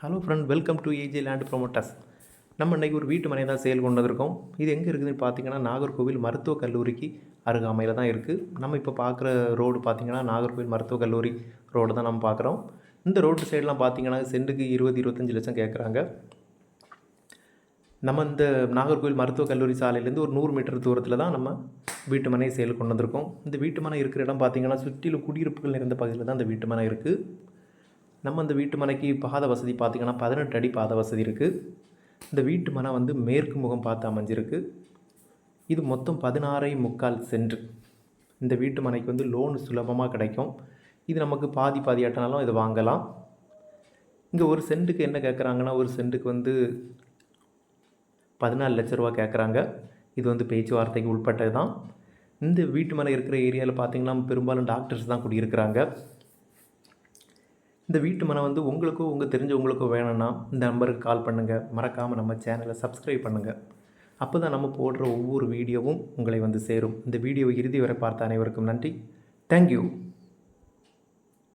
Hello friend welcome to AJ land promoters நம்ம இன்றைக்கி ஒரு வீட்டு மனை தான் சேல் கொண்டு வந்திருக்கோம் இது எங்கே இருக்குதுன்னு பார்த்தீங்கன்னா நாகர்கோவில் மருத்துவக் கல்லூரிக்கு அருகாமையில் தான் இருக்குது நம்ம இப்போ பார்க்குற ரோடு பார்த்திங்கன்னா நாகர்கோவில் மருத்துவக் கல்லூரி ரோடு தான் நம்ம பார்க்குறோம் இந்த ரோடு சைடெலாம் பார்த்திங்கன்னா சென்ட்டுக்கு இருபது இருபத்தஞ்சி லட்சம் கேட்குறாங்க நம்ம இந்த நாகர்கோவில் மருத்துவக் கல்லூரி சாலையிலேருந்து ஒரு நூறு மீட்டர் தூரத்தில் தான் நம்ம வீட்டு மனையை சேல் கொண்டு வந்திருக்கோம். இந்த வீட்டு மனை இருக்கிற இடம் பார்த்தீங்கன்னா சுற்றிலும் குடியிருப்புகள் நிறைந்த பகுதியில் தான் இந்த வீட்டு மனை இருக்குது நம்ம இந்த வீட்டு மனைக்கு பாத வசதி பார்த்திங்கன்னா பதினெட்டு அடி பாத வசதி இருக்குது இந்த வீட்டு மனை வந்து மேற்கு முகம் பார்த்து அமைஞ்சிருக்கு. இது மொத்தம் பதினாறை முக்கால் சென்று இந்த வீட்டு மனைக்கு வந்து லோன் சுலபமாக கிடைக்கும். இது நமக்கு பாதி பாதி ஆட்டினாலும் இதை வாங்கலாம். இங்கே ஒரு சென்ட்டுக்கு என்ன கேட்குறாங்கன்னா ஒரு சென்ட்டுக்கு வந்து பதினாலு லட்ச ரூபா கேட்குறாங்க இது வந்து பேச்சுவார்த்தைக்கு உட்பட்டது தான் இந்த வீட்டு மனை இருக்கிற ஏரியாவில் பார்த்திங்கன்னா பெரும்பாலும் டாக்டர்ஸ் தான் குடியிருக்கிறாங்க. இந்த வீட்டு மனை வந்து உங்களுக்கோ உங்கள் தெரிஞ்சவங்களுக்கோ வேணும்னா இந்த நம்பருக்கு கால் பண்ணுங்கள் மறக்காமல் நம்ம சேனலை சப்ஸ்கிரைப் பண்ணுங்கள் அப்போ தான் நம்ம போடுற ஒவ்வொரு வீடியோவும் உங்களை வந்து சேரும். இந்த வீடியோவை இறுதி வரை பார்த்த அனைவருக்கும் நன்றி. தேங்க்யூ